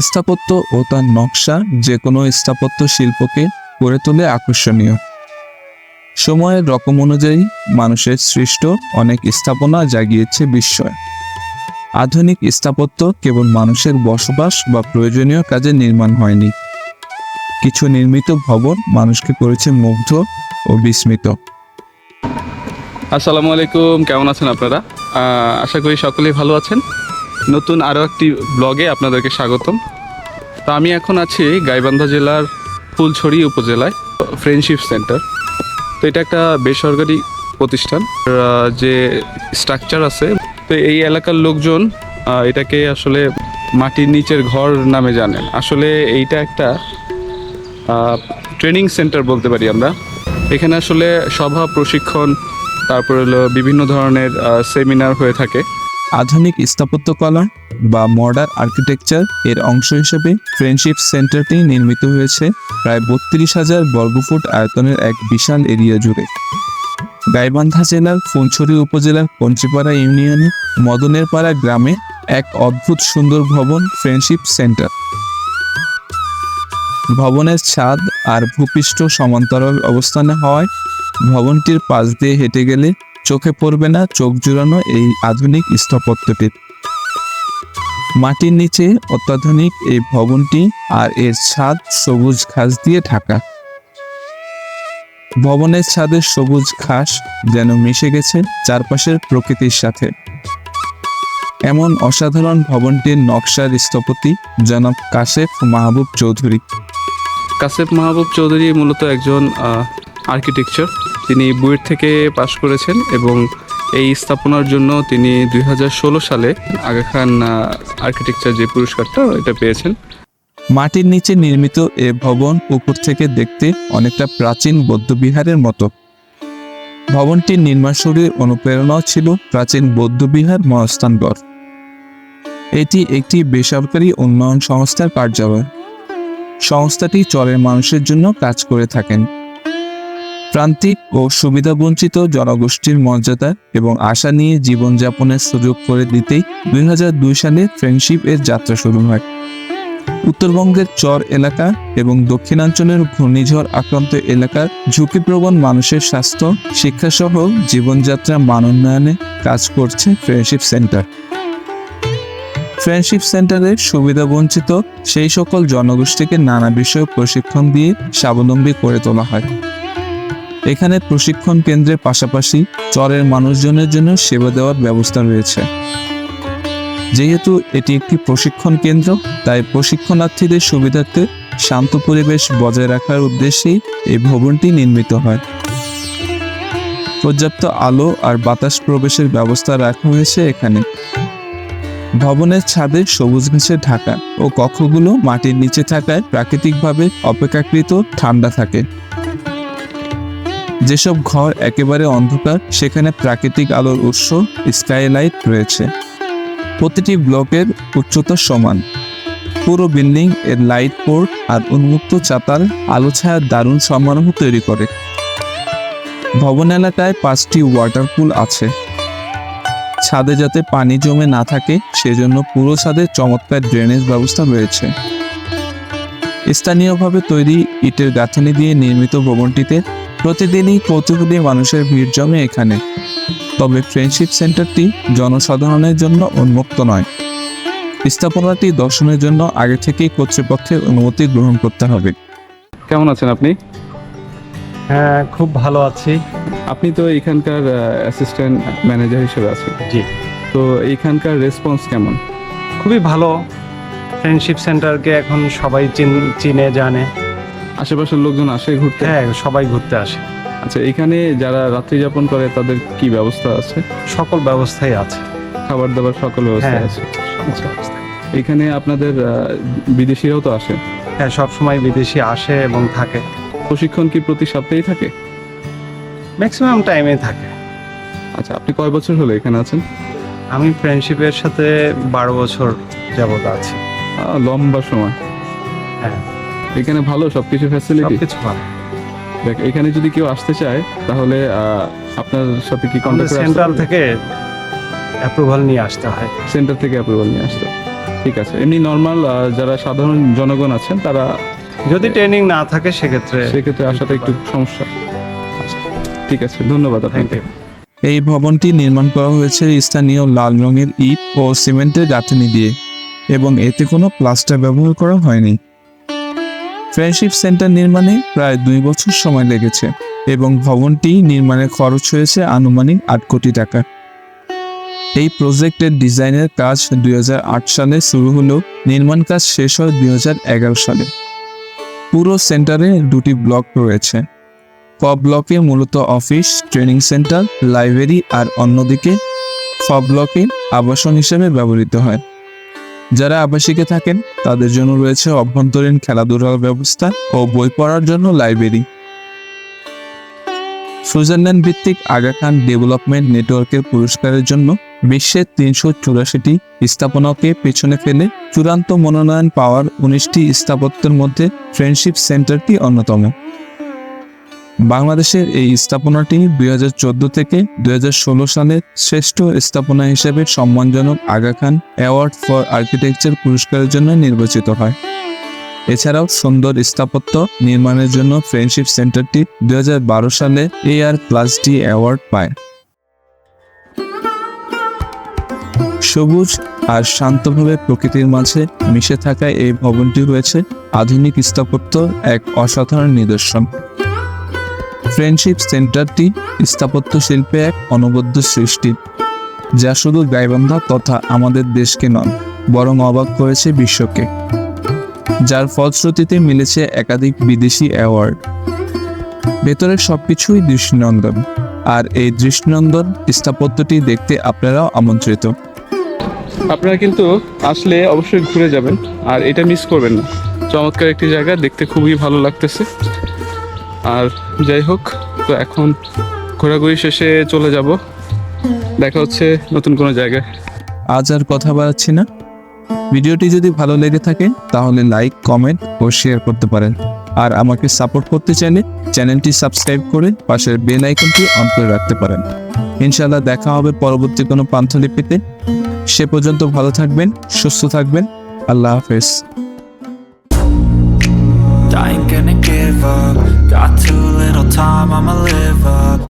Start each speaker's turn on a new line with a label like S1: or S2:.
S1: স্থাপত্য ও তার নকশা যে কোনো স্থাপত্য শিল্পকে গড়ে তোলে আকর্ষণীয়। সময়ের রকম অনুযায়ী মানুষের সৃষ্ট অনেক স্থাপনা জাগিয়েছে বিস্ময় আধুনিক স্থাপত্য কেবল মানুষের বসবাস বা প্রয়োজনীয় কাজে নির্মাণ হয়নি। কিছু নির্মিত ভবন মানুষকে করেছে মুগ্ধ ও বিস্মিত।
S2: আসসালামু আলাইকুম, কেমন আছেন আপনারা? আশা করি সকলেই ভালো আছেন। নতুন আরও একটি ব্লগে আপনাদেরকে স্বাগতম। তো আমি এখন আছি গাইবান্ধা জেলার ফুলছড়ি উপজেলায় ফ্রেন্ডশিপ সেন্টার তো এটা একটা বেসরকারি প্রতিষ্ঠান যে স্ট্রাকচার আছে, তো এই এলাকার লোকজন এটাকে আসলে মাটির নিচের ঘর নামে জানেন। আসলে এইটা একটা ট্রেনিং সেন্টার বলতে পারি আমরা। এখানে আসলে সভা, প্রশিক্ষণ, তারপরে হলো বিভিন্ন ধরনের সেমিনার হয়ে থাকে।
S1: আধুনিক স্থাপত্যকলা বা মডার্ন আর্কিটেকচার এর অংশ হিসেবে ফ্রেন্ডশিপ সেন্টারটি নির্মিত হয়েছে প্রায় বত্রিশ হাজার বর্গফুট আয়তনের এক বিশাল এরিয়া জুড়ে। গাইবান্ধা জেলার ফুলছড়ি উপজেলার পঞ্চিপাড়া ইউনিয়নে মদনের পাড়া গ্রামে এক অদ্ভুত সুন্দর ভবন ফ্রেন্ডশিপ সেন্টার ভবনের ছাদ আর ভূপৃষ্ঠ সমান্তরাল অবস্থানে হওয়ায় ভবনটির পাশ দিয়ে হেঁটে গেলে চোখে পড়বে না, চোখ জুড়ানো এই আধুনিক স্থাপত্যটির মাটির নিচে অত্যাধুনিক এই ভবনটি আর এর ছাদ সবুজ ঘাস দিয়ে ঢাকা। ভবনের ছাদের সবুজ ঘাস যেন মিশে গেছে চারপাশের প্রকৃতির সাথে। এমন অসাধারণ ভবনটির নকশার স্থপতি জনাব কাশেফ মাহবুব চৌধুরী।
S2: কাশেফ মাহবুব চৌধুরী মূলত একজন আর্কিটেকচার তিনি বুয়েট থেকে পাশ করেছেন এবং এই স্থাপনার জন্য তিনি দু হাজার ষোলো সালে আগা খান আর্কিটেকচার যে পুরস্কারটা, এটা পেয়েছেন।
S1: মাটির নিচে নির্মিত এ ভবন উপর থেকে দেখতে অনেকটা প্রাচীন বৌদ্ধবিহারের মতো। ভবনটির নির্মাণ নির্মাণশৈলীর অনুপ্রেরণাও ছিল প্রাচীন বৌদ্ধবিহার মহাস্থানগড় এটি একটি বেসরকারি উন্নয়ন সংস্থার কার্যালয়। সংস্থাটি চরের মানুষের জন্য কাজ করে থাকেন। প্রান্তিক ও সুবিধাবঞ্চিত জনগোষ্ঠীর মর্যাদা এবং আশা নিয়ে জীবনযাপনের সুযোগ করে দিতেই দুই হাজার দুই সালে ফ্রেন্ডশিপ এর যাত্রা শুরু হয়। উত্তরবঙ্গের চর এলাকা এবং দক্ষিণাঞ্চলের ঘূর্ণিঝড় আক্রান্ত এলাকার ঝুঁকিপ্রবণ মানুষের স্বাস্থ্য, শিক্ষাসহ জীবনযাত্রা মানোন্নয়নে কাজ করছে ফ্রেন্ডশিপ সেন্টার। ফ্রেন্ডশিপ সেন্টারের সুবিধাবঞ্চিত সেই সকল জনগোষ্ঠীকে নানা বিষয়ে প্রশিক্ষণ দিয়ে স্বাবলম্বী করে তোলা হয়। এখানে প্রশিক্ষণ কেন্দ্রের পাশাপাশি চরের মানুষজনের জন্য সেবা দেওয়ার ব্যবস্থা রয়েছে। যেহেতু এটি একটি প্রশিক্ষণ কেন্দ্র, তাই প্রশিক্ষণার্থীদের সুবিধার্থে শান্ত পরিবেশ বজায় রাখার উদ্দেশ্যেই এই ভবনটি নির্মিত হয়। পর্যাপ্ত আলো আর বাতাস প্রবেশের ব্যবস্থা রাখা হয়েছে এখানে। ভবনের ছাদে সবুজ ঘাসে ঢাকা ও কক্ষগুলো মাটির নিচে থাকায় প্রাকৃতিকভাবে অপেক্ষাকৃত ঠান্ডা থাকে। যেসব ঘর একেবারে অন্ধকার, সেখানে প্রাকৃতিক আলোর উৎস স্কাইলাইট রয়েছে। প্রতিটি ব্লকের উচ্চতা সমান। পুরো বিল্ডিং এর লাইট পোর্ট আর উন্মুক্ত চাতাল আলো ছায়ার দারুণ সমারোহ তৈরি করে। ভবন এলাকায় পাঁচটি ওয়াটার পুল আছে। ছাদে যাতে পানি জমে না থাকে, সেজন্য পুরো ছাদে চমৎকার ড্রেনেজ ব্যবস্থা রয়েছে। স্থানীয়ভাবে তৈরি ইটের গাঁথনি দিয়ে নির্মিত ভবনটিতে প্রতিদিনই কৌতূহলী মানুষের ভিড় জমে এখানে। তবে ফ্রেন্ডশিপ সেন্টারটি জনসাধারণের জন্য উন্মুক্ত নয়। স্থাপনাটি দর্শনের জন্য আগে থেকেই কর্তৃপক্ষের অনুমতি গ্রহণ করতে হবে।
S2: কেমন আছেন আপনি?
S3: হ্যাঁ খুব ভালো আছি।
S2: আপনি তো এখানকার অ্যাসিস্ট্যান্ট ম্যানেজার হিসেবে আছেন।
S3: জি।
S2: তো এখানকার রেসপন্স কেমন?
S3: খুবই ভালো। ফ্রেন্ডশিপ সেন্টারকে এখন সবাই চিনে জানে।
S2: আশেপাশের লোকজন আসে ঘুরতে?
S3: হ্যাঁ সবাই ঘুরতে আসে।
S2: আচ্ছা এখানে যারা রাত্রি যাপন করে তাদের কি ব্যবস্থা আছে?
S3: সকল ব্যবস্থাই আছে।
S2: খাবার দাবার সকল ব্যবস্থা
S3: হ্যাঁ।
S2: আছে? এখানে আপনাদের বিদেশিরাও তো আসে?
S3: হ্যাঁ সব সময় বিদেশি আসে এবং থাকে।
S2: প্রশিক্ষণ কি প্রতি সপ্তাহেই থাকে?
S3: ম্যাক্সিমাম টাইমে থাকে।
S2: আচ্ছা আপনি কয় বছর হলো এখানে আছেন?
S3: আমি ফ্রেন্ডশিপের সাথে বারো বছর যাবত আছি।
S2: লম্বা সময়।
S3: হ্যাঁ।
S2: এখানে ভালো সবকিছু ফ্যাসিলিটি
S3: সবকিছু ভালো।
S2: দেখ এখানে যদি কেউ আসতে চায় তাহলে আপনার সাথে কি কন্ট্যাক্ট
S3: সেন্ট্রাল থেকে অ্যাপ্রুভাল নিয়ে আসতে হয়।
S2: সেন্টার থেকে অ্যাপ্রুভাল নিয়ে আসতে ঠিক আছে এমনি নর্মাল যারা সাধারণ জনগণ আছেন তারা
S3: যদি ট্রেনিং না থাকে সেক্ষেত্রে
S2: সেক্ষেত্রে আসাটা একটু সমস্যা। ঠিক আছে ধন্যবাদ
S3: থ্যাংক
S2: আপনাকে।
S3: ইউ
S1: এই ভবনটি নির্মাণ করা হয়েছে স্থানীয় লাল রঙের ইট ও সিমেন্টের গাঁথনি দিয়ে এবং এতে কোনো প্লাস্টার ব্যবহার করা হয়নি। ফ্রেন্ডশিপ সেন্টার নির্মাণে প্রায় দুই বছর সময় লেগেছে এবং ভবনটি নির্মাণের খরচ হয়েছে আনুমানিক আট কোটি টাকা। এই প্রজেক্টের ডিজাইনের কাজ দুই হাজার আট সালে শুরু হলেও নির্মাণ কাজ শেষ হয় দুই হাজার এগারো সালে। পুরো সেন্টারে দুটি ব্লক রয়েছে। ক ব্লকে মূলত অফিস, ট্রেনিং সেন্টার, লাইব্রেরি আর অন্যদিকে ফ ব্লকে আবাসন হিসেবে ব্যবহৃত হয়। যারা আবাসিকে থাকেন, তাদের জন্য রয়েছে অভ্যন্তরীণ খেলাধুলার ব্যবস্থা ও বই পড়ার জন্য লাইব্রেরি। সুইজারল্যান্ড ভিত্তিক আগা খান ডেভেলপমেন্ট নেটওয়ার্কের পুরস্কারের জন্য বিশ্বের তিনশো চুরাশিটি স্থাপনাকে পেছনে ফেলে চূড়ান্ত মনোনয়ন পাওয়ার উনিশটি স্থাপত্যের মধ্যে ফ্রেন্ডশিপ সেন্টারটি অন্যতম। বাংলাদেশের এই স্থাপনাটি দুই হাজার চোদ্দ থেকে দুই হাজার ষোলো সালে শ্রেষ্ঠ স্থাপনা হিসেবে সম্মানজনক Aga Khan award for architecture পুরস্কারের জন্য নির্বাচিত হয়। এছাড়াও সুন্দর স্থাপত্য নির্মাণের জন্য ফ্রেন্ডশিপ সেন্টারটি দুই হাজার বারো সালে A R plus D award পায়। সবুজ আর শান্তভাবে প্রকৃতির মাঝে মিশে থাকা এই ভবনটি হয়েছে আধুনিক স্থাপত্য এক অসাধারণ নিদর্শন। ফ্রেন্ডশিপ সেন্টারটি স্থাপত্য শিল্পে এক অনবদ্য সৃষ্টি, যা শুধু গাইবান্ধা তথা আমাদের দেশকে নয়, বরং অবাক করেছে বিশ্বকে, যার ফলশ্রুতিতে মিলেছে একাধিক বিদেশি অ্যাওয়ার্ড। ভেতরের সবকিছুই দৃষ্টিনন্দন, আর এই দৃষ্টিনন্দন স্থাপত্যটি দেখতে আপনারাও আমন্ত্রিত।
S2: আপনারা কিন্তু আসলে অবশ্যই ঘুরে যাবেন, আর এটা মিস করবেন না। চমৎকার একটি জায়গা, দেখতে খুবই ভালো লাগতেছে। আর যাই হোক, তো এখন ঘোরাঘুরি শেষে চলে যাব। দেখা হচ্ছে নতুন কোনো জায়গায়।
S1: আজ আর কথা বাড়াচ্ছি না। ভিডিওটি যদি ভালো লেগে থাকে, তাহলে লাইক, কমেন্ট ও শেয়ার করতে পারেন। আর আমাকে সাপোর্ট করতে চাইলে চ্যানেলটি সাবস্ক্রাইব করে পাশের বেল আইকনটি অন করে রাখতে পারেন। ইনশাল্লাহ দেখা হবে পরবর্তী কোনো পান্থলিপিতে। সে পর্যন্ত ভালো থাকবেন, সুস্থ থাকবেন। আল্লাহ হাফেজ।
S4: I ain't gonna give up. Got too little time, I'ma live up.